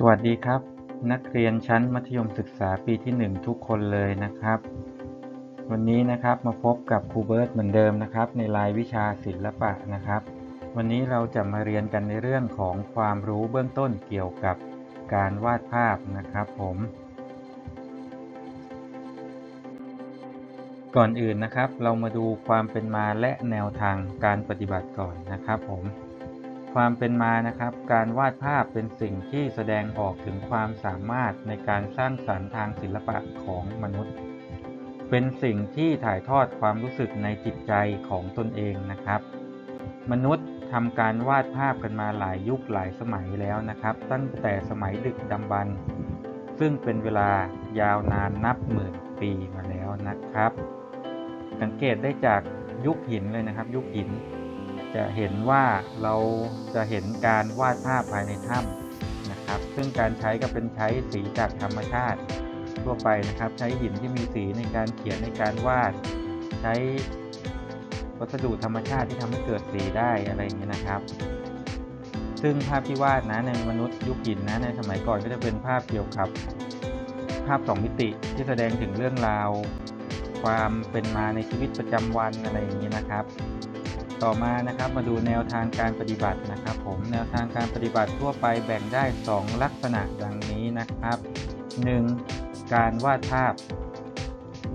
สวัสดีครับ นักเรียนชั้นมัธยมศึกษาปีที่ 1 ทุกคนเลยนะครับ วันนี้นะครับมาพบกับครูเบิร์ตเหมือนเดิมนะครับ ในรายวิชาศิลปะนะครับ วันนี้เราจะมาเรียนกันในเรื่องของความรู้เบื้องต้นเกี่ยวกับการวาดภาพนะครับผม ก่อนอื่นนะครับ เรามาดูความเป็นมาและแนวทางการปฏิบัติก่อนนะครับผม ความเป็นมานะครับ การวาดภาพเป็นสิ่งที่แสดงออกถึงความสามารถในการสร้างสรรค์ทางศิลปะของมนุษย์ เป็นสิ่งที่ถ่ายทอดความรู้สึกในจิตใจของตนเองนะครับ มนุษย์ทำการวาดภาพกันมาหลายยุคหลายสมัยแล้วนะครับ ตั้งแต่สมัยดึกดำบรรพ์ซึ่งเป็นเวลายาวนานนับหมื่นปีมาแล้วนะครับ สังเกตได้จากยุคหินเลยนะครับ ยุคหิน จะเห็นว่าเราจะเห็นการวาดภาพภายในถ้ำนะครับ ซึ่งการใช้ก็เป็นใช้สีจากธรรมชาติทั่วไปนะครับ ใช้หินที่มีสีในการเขียนในการวาด ใช้วัสดุธรรมชาติที่ทำให้เกิดสีได้อะไรอย่างเงี้ยนะครับ ซึ่งภาพที่วาดนะในมนุษย์ยุคหินนะในสมัยก่อนก็จะเป็นภาพเกี่ยวกับภาพสองมิติที่แสดงถึงเรื่องราว ความเป็นมาในชีวิตประจำวันอะไรอย่างนี้นะครับ ต่อมานะครับมาดูแนวทางการปฏิบัตินะครับ ผมแนวทางการปฏิบัติทั่วไปแบ่งได้ 2 ลักษณะดังนี้นะครับ 1. การวาดภาพ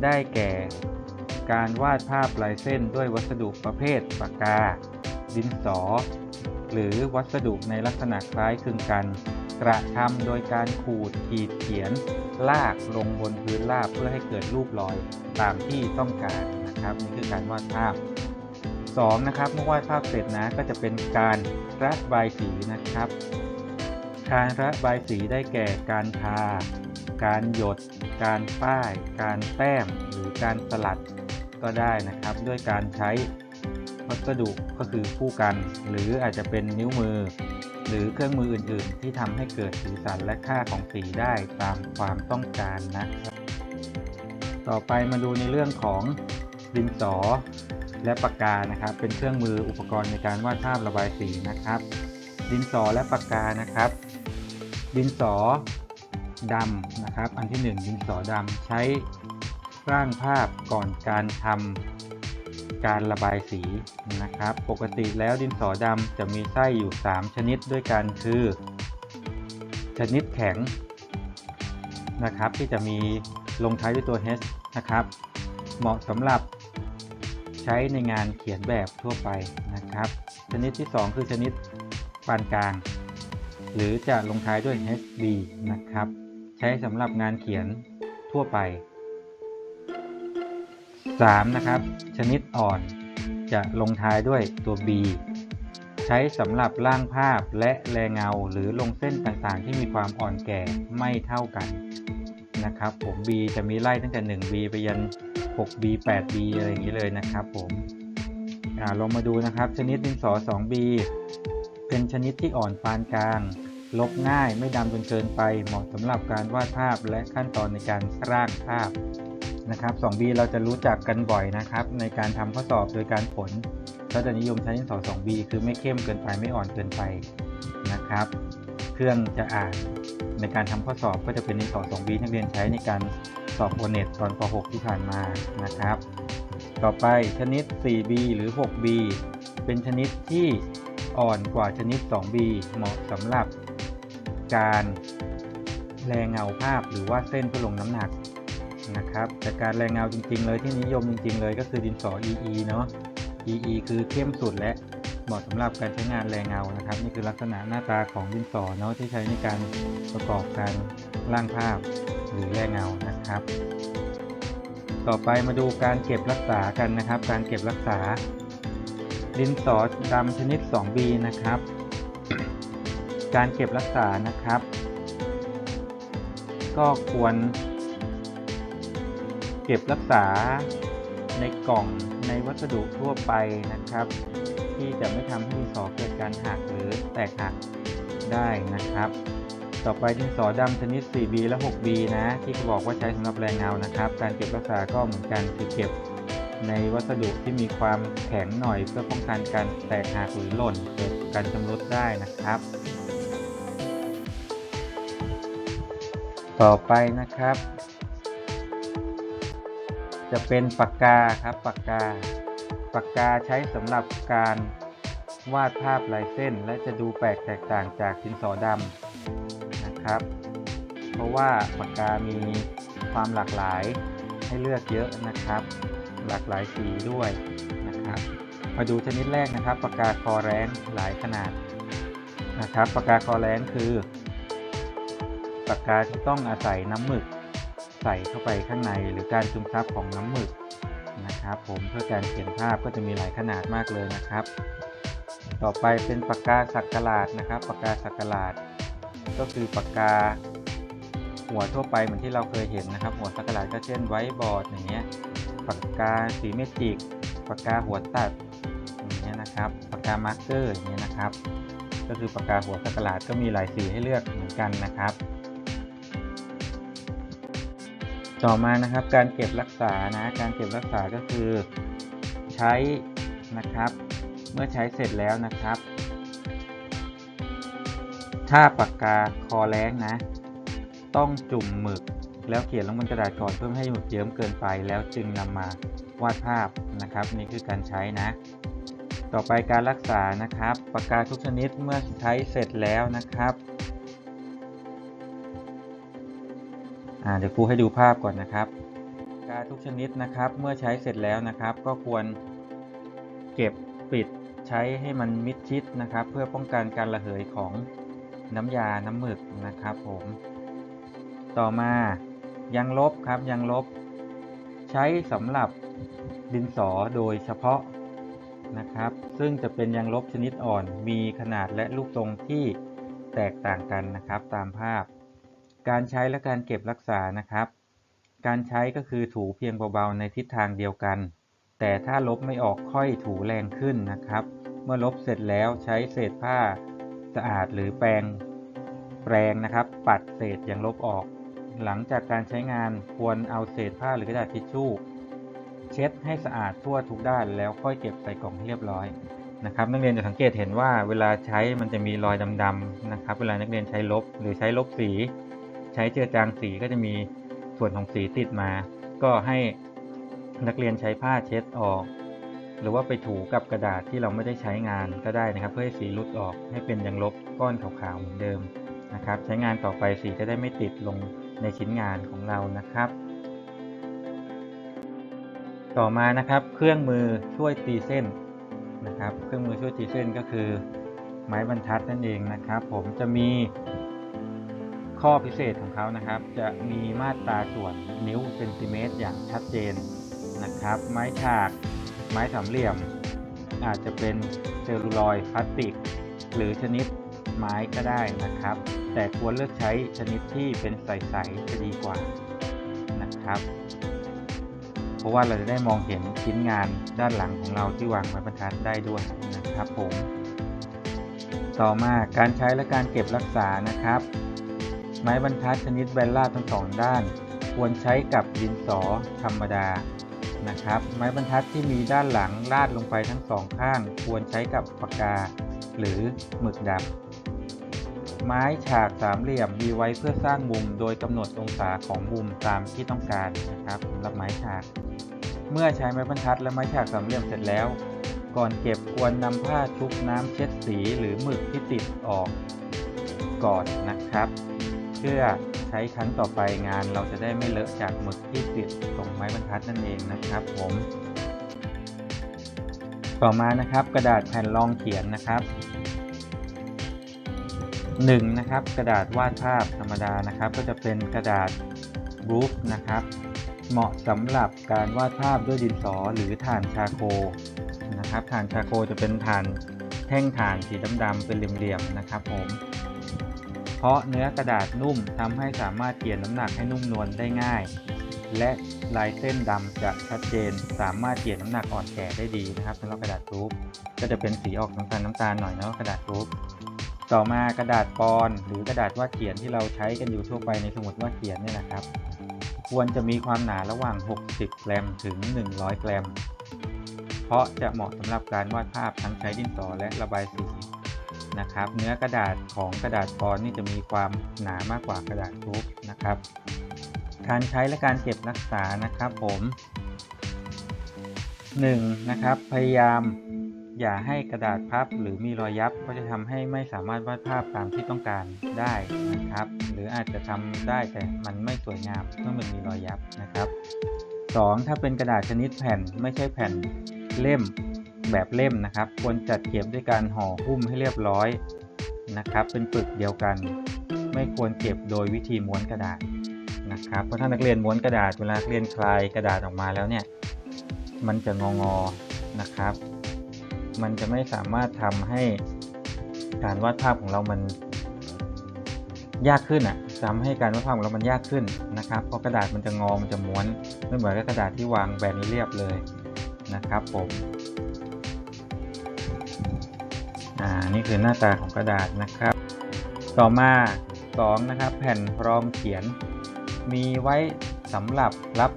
ได้แก่ การวาดภาพลายเส้นด้วยวัสดุประเภทปากกา ดินสอ หรือวัสดุในลักษณะคล้ายคลึงกัน กระทำโดยการขูดขีดเขียน ลากลงบนพื้นราบเพื่อให้เกิดรูปรอยตามที่ต้องการนะครับนี่คือการวาดภาพ 2. นะครับเมื่อวาดภาพเสร็จนะก็จะเป็นการระบายสีนะครับ การระบายสีได้แก่การทา การหยด การป้าย การแต้ม หรือการสลัดก็ได้นะครับ ด้วยการใช้วัสดุก็คือคู่กัน หรืออาจจะเป็นนิ้วมือ หรือเครื่องมืออื่น ๆ ที่ทำให้เกิดสีสันและค่าของสีได้ตามความต้องการนะครับต่อไปมาดูในเรื่องของดินสอ และปากกานะครับ เป็นเครื่องมืออุปกรณ์ในการวาดภาพระบายสีนะครับ ดินสอและปากกานะครับ ดินสอดำนะครับ อันที่ 1 ดินสอดำใช้ร่างภาพก่อนการทำการระบายสีนะครับ ปกติแล้วดินสอดำจะมีไส้อยู่ 3 ชนิดด้วยกันคือ ชนิดแข็งนะครับ ที่จะมีลงท้ายด้วยตัว H นะครับ เหมาะสำหรับ ใช้ในงานเขียนแบบทั่วไปนะครับ ชนิดที่ 2 คือชนิดปานกลาง หรือจะลงท้ายด้วย HB นะครับ ใช้สำหรับงานเขียนทั่วไป 3. นะครับ ชนิดอ่อนจะลงท้ายด้วยตัว B ใช้สำหรับร่างภาพและแรงเงาหรือลงเส้นต่างๆ ที่มีความอ่อนแก่ไม่เท่ากันนะครับ ผม B จะมีไล่ตั้งแต่ 1B ไปยัน 6B 8B อะไรอย่างนี้เลยนะครับผมลองมาดูนะครับ ชนิดดินสอ 2B เป็นชนิดที่อ่อนปานกลาง ลบง่ายไม่ดำจนเกินไป เหมาะสำหรับการวาดภาพและขั้นตอนในการสร่างภาพนะครับ 2B เราจะรู้จักกันบ่อยนะครับ ในการทำข้อสอบโดยการผลก็จะนิยมใช้ดินสอ 2B คือไม่เข้มเกินไปไม่อ่อนเกินไปนะครับ เครื่องจะอ่าน ในการทำข้อสอบก็จะเป็นดินสอ 2B นักเรียนใช้ในการสอบโอเน็ตตอนป .6 ที่ผ่านมานะครับ ต่อไปชนิด 4B หรือ 6B เป็นชนิดที่อ่อนกว่าชนิด 2B เหมาะสำหรับการแรงเงาภาพหรือว่าเส้นเพื่อลงน้ำหนักนะครับแต่การแรงเงาจริงๆ เลยที่นิยมจริงๆ เลยก็คือดินสอ EE เนาะ EE คือเข้มสุดและ เหมาะสำหรับการใช้งานแรงเงานะครับ นี่คือลักษณะหน้าตาของดินสอเนาะที่ใช้ในการประกอบการร่างภาพหรือแรงเงานะครับ ต่อไปมาดูการเก็บรักษากันนะครับ การเก็บรักษา ดินสอดำชนิด 2B นะครับ การเก็บรักษานะครับ ก็ควร เก็บรักษาในกล่องในวัสดุทั่วไปนะครับ ที่จะไม่ทำให้ดินสอเกิดการหักหรือแตกหักได้นะครับ ต่อไปดินสอดำชนิด 4B และ 6B นะ ที่เขาบอกว่าใช้สำหรับแรงเงานะครับ การเก็บรักษาก็เหมือนกันคือเก็บในวัสดุที่มีความแข็งหน่อยเพื่อป้องกันการแตกหักหรือหล่นเกิดการชำรุดได้นะครับ ต่อไปนะครับ จะเป็นปากกาครับปากกา ปากกาใช้สำหรับการวาดภาพลายเส้น และจะดูแปลกแตกต่างจากดินสอดำนะครับ เพราะว่าปากกามีความหลากหลายให้เลือกเยอะนะครับ หลากหลายสีด้วยนะครับ มาดูชนิดแรกนะครับปากกาคอแรงหลายขนาดนะครับปากกาคอแรงคือปากกาที่ต้องอาศัยน้ำหมึกใส่เข้าไปข้างในหรือการซึมซับของน้ำหมึก นะครับ ผมเพื่อการเขียนภาพก็จะมีหลายขนาดมากเลยนะครับ ต่อไปเป็นปากกาสักกลาดนะครับปากกาสักกลาดก็คือปากกาหัวทั่วไปเหมือนที่เราเคยเห็นนะครับ หัวสักกลาดก็เช่นไว้บอร์ดอย่างเงี้ยปากกาสีเมจิกปากกาหัวตัดอย่างเงี้ยนะครับปากกามาร์กเกอร์อย่างเงี้ยนะครับ ก็คือปากกาหัวสักกลาดก็มีหลายสีให้เลือกเหมือนกันนะครับ ต่อมานะครับการเก็บรักษานะการเก็บรักษาก็คือใช้นะครับ เมื่อใช้เสร็จแล้วนะครับ ถ้าปากกาคอแรงนะ ต้องจุ่มหมึกแล้วเขียนลงบนกระดาษก่อนเพื่อให้หมึกเยิ้มเกินไปแล้วจึงนำมาวาดภาพนะครับ นี่คือการใช้นะ ต่อไปการรักษานะครับปากกาทุกชนิดเมื่อใช้เสร็จแล้วนะครับ เดี๋ยวครูให้ดูภาพก่อนนะครับกาทุกชนิดนะครับ เมื่อใช้เสร็จแล้วนะครับ ก็ควรเก็บปิดใช้ให้มันมิดชิดนะครับ เพื่อป้องกันการระเหยของน้ำยาน้ำหมึกนะครับผม ต่อมายังลบครับยังลบ ใช้สำหรับดินสอโดยเฉพาะนะครับ ซึ่งจะเป็นยางลบชนิดอ่อนมีขนาดและรูปทรงที่แตกต่างกันนะครับตามภาพ การใช้และการเก็บรักษานะครับ การใช้ก็คือถูเพียงเบาๆในทิศทางเดียวกัน แต่ถ้าลบไม่ออกค่อยถูแรงขึ้นนะครับ เมื่อลบเสร็จแล้วใช้เศษผ้าสะอาดหรือแปรงแปรงนะครับ ปัดเศษยางลบออก หลังจากการใช้งานควรเอาเศษผ้าหรือกระดาษทิชชู่ เช็ดให้สะอาดทั่วทุกด้านแล้วค่อยเก็บใส่กล่องให้เรียบร้อยนะครับนักเรียนจะสังเกตเห็นว่าเวลาใช้มันจะมีรอยดำๆนะครับ เวลานักเรียนใช้ลบหรือใช้ลบสี ใช้เจือจางสีก็จะมีส่วนของสีติดมา ก็ให้นักเรียนใช้ผ้าเช็ดออก หรือว่าไปถูกับกระดาษที่เราไม่ได้ใช้งานก็ได้นะครับ เพื่อให้สีหลุดออกให้เป็นยางลบก้อนขาวๆเหมือนเดิมนะครับ ใช้งานต่อไปสีจะได้ไม่ติดลงในชิ้นงานของเรานะครับ ต่อมานะครับ เครื่องมือช่วยตีเส้นนะครับ เครื่องมือช่วยตีเส้นก็คือไม้บรรทัดนั่นเองนะครับ ผมจะมี ข้อพิเศษของเขานะครับ จะมีมาตราส่วนนิ้วเซนติเมตรอย่างชัดเจนนะครับ ไม้ฉาก ไม้สามเหลี่ยม อาจจะเป็นเซลลูลอยด์พลาสติก หรือชนิดไม้ก็ได้นะครับ แต่ควรเลือกใช้ชนิดที่เป็นใสๆจะดีกว่านะครับ เพราะว่าเราจะได้มองเห็นชิ้นงานด้านหลังของเราที่วางไม้บรรทัดได้ด้วยนะครับผม ต่อมาการใช้และการเก็บรักษานะครับ ไม้บรรทัดชนิดแบนราบทั้งสองด้าน ควรใช้กับดินสอธรรมดานะครับ ไม้บรรทัดที่มีด้านหลังลาดลงไปทั้งสองข้าง ควรใช้กับปากกา หรือหมึกดำไม้ฉากสามเหลี่ยมมีไว้เพื่อสร้างมุม โดยกำหนดองศาของมุมตามที่ต้องการนะครับสำหรับไม้ฉาก เมื่อใช้ไม้บรรทัดและไม้ฉากสามเหลี่ยมเสร็จแล้ว ก่อนเก็บควรนำผ้าชุบน้ำเช็ดสีหรือหมึกที่ติดออกก่อนนะครับ เพื่อใช้ครั้งต่อไปงาน เราจะได้ไม่เลอะจากหมึกที่ติดตรงไม้บรรทัดนั่นเองนะครับผม ต่อมานะครับกระดาษแผ่นรองเขียนนะครับ 1 นะครับกระดาษวาดภาพธรรมดานะครับ ก็จะเป็นกระดาษรูฟนะครับ เหมาะสำหรับการวาดภาพด้วยดินสอหรือถ่านชาโคนะครับถ่านชาโคจะเป็นถ่านแท่งถ่านสีดำๆเป็นเหลี่ยมๆนะครับผม เพราะเนื้อกระดาษนุ่มทำให้สามารถเปลี่ยนน้ำหนักให้นุ่มนวลได้ง่าย และลายเส้นดำจะชัดเจน สามารถเปลี่ยนน้ำหนักอ่อนแก่ได้ดีนะครับสำหรับกระดาษรูปก็จะเป็นสีออกน้ำตาลน้ำตาลหน่อยนะกระดาษรูปต่อมากระดาษปอนหรือกระดาษวาดเขียนที่เราใช้กันอยู่ทั่วไปในสมุดวาดเขียนเนี่ยนะครับ ควรจะมีความหนาระหว่าง 60กรัมถึง 100กรัม เพราะจะเหมาะสำหรับการวาดภาพทั้งใช้ดินสอและระบายสี นะครับ เนื้อกระดาษของกระดาษฟอนนี่จะมีความหนามากกว่ากระดาษทูบนะครับ การใช้และการเก็บรักษานะครับผม 1. นะครับพยายามอย่าให้กระดาษพับหรือมีรอยยับก็จะทำให้ไม่สามารถวาดภาพตามที่ต้องการได้นะครับ หรืออาจจะทำได้แต่มันไม่สวยงามเมื่อมันมีรอยยับนะครับ 2. ถ้าเป็นกระดาษชนิดแผ่นไม่ใช่แผ่นเล่ม แบบเล่มนะครับ ควรจัดเก็บด้วยการห่อหุ้มให้เรียบร้อยนะครับ เป็นปึกเดียวกัน ไม่ควรเก็บโดยวิธีม้วนกระดาษนะครับเพราะถ้านักเรียนม้วนกระดาษเวลานักเรียนคลายกระดาษออกมาแล้วเนี่ยมันจะงองอๆนะครับ มันจะไม่สามารถทำให้การวาดภาพของเรามันยากขึ้นอะทำให้การวาดภาพของเรามันยากขึ้นนะครับ เพราะกระดาษมันจะงอ มันจะม้วน ไม่เหมือนกับกระดาษที่วางแบนเรียบเลยนะครับผม อ่านี่คือหน้าตาของกระดาษนะครับ ต่อมา2นะครับแผ่นรองเขียน มีไว้สำหรับรับ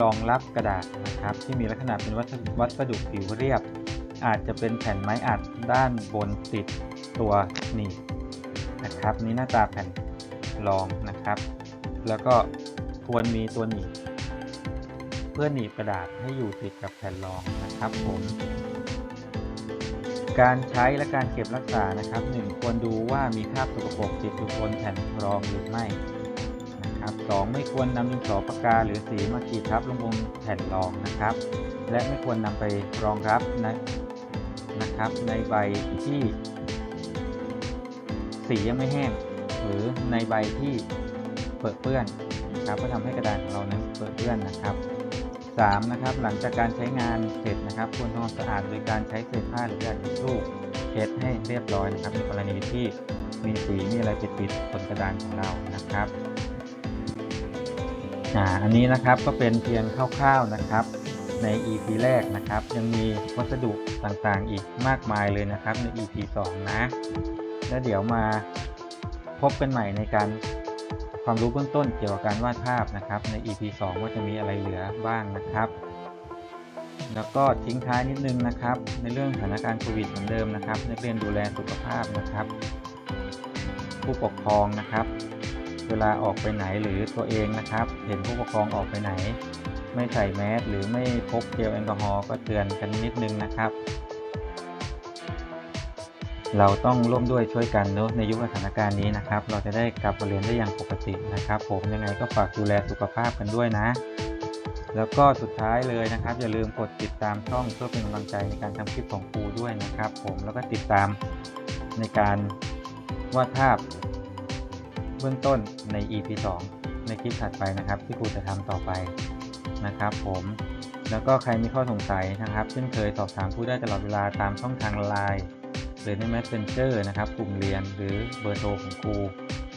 รองรับกระดาษนะครับ ที่มีลักษณะเป็นวัสดุผิวเรียบ อาจจะเป็นแผ่นไม้อัดด้านบนติดตัวหนีบนะครับ นี่หน้าตาแผ่นรองนะครับ แล้วก็ควรมีตัวหนีบเพื่อหนีบกระดาษให้อยู่ติดกับแผ่นรองนะครับผม การใช้และการเก็บรักษานะครับ 1. ควรดูว่ามีคราบสกปรกติดอยู่บนแผ่นรองหรือไม่นะครับ 2. ไม่ควรนำดินสอปากกาหรือสีมาขีดทับลงบนแผ่นรองนะครับ และไม่ควรนำไปรองรับในนะครับ ในใบที่ สียังไม่แห้ง หรือในใบที่เปิดเปื้อนนะครับก็ทำให้กระดาษของเรานั้นเปิดเปื้อนนะครับ 3. นะครับหลังจากการใช้งานเสร็จนะครับควรทำความสะอาดโดยการใช้เศษผ้าหรือกระดาษทิชชู่เช็ดให้เรียบร้อยนะครับในกรณีที่มีสีมีอะไรติดติดบนกระดานของเรานะครับอ่าอันนี้นะครับก็เป็นเพียงคร่าวๆนะครับ ใน EP แรกนะครับ ยังมีวัสดุต่างๆอีกมากมายเลยนะครับใน EP 2 นะ แล้วเดี๋ยวมาพบกันใหม่ในการ ความรู้เบื้องต้นเกี่ยวกับการวาดภาพนะครับ ใน EP 2 ว่าจะมีอะไรเหลือบ้างนะครับ แล้วก็ทิ้งท้ายนิดนึงนะครับ ในเรื่องสถานการณ์โควิดเหมือนเดิมนะครับนักเรียนดูแลสุขภาพนะครับ ผู้ปกครองนะครับ เวลาออกไปไหนหรือตัวเองนะครับ เห็นผู้ปกครองออกไปไหน ไม่ใส่แมสหรือไม่พกเจลแอลกอฮอล์ก็เตือนกันนิดนึงนะครับ เราต้องร่วมด้วยช่วยกันเนอะในยุคสถานการณ์นี้นะครับ เราจะได้กลับมาเรียนได้อย่างปกตินะครับ ผมยังไงก็ฝากดูแลสุขภาพกันด้วยนะ แล้วก็สุดท้ายเลยนะครับ อย่าลืมกดติดตามช่องเพื่อเป็นกำลังใจในการทำคลิปของครูด้วยนะครับ ผมแล้วก็ติดตามในการวาดภาพเบื้องต้นใน EP 2 ในคลิปถัดไปนะครับ ที่ครูจะทำต่อไปนะครับ ผมแล้วก็ใครมีข้อสงสัยนะครับ เช่นเคยสอบถามครูได้ตลอดเวลาตามช่องทางไลน์ หรือใน Messenger นะครับกลุ่มเรียนหรือเบอร์โทรของครู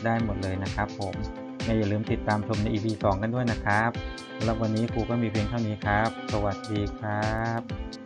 ได้หมดเลยนะครับผมอย่าลืมติดตามชมใน EP 2 กันด้วยนะครับสำหรับวันนี้ครูก็มีเพียงเท่านี้ครับ สวัสดีครับ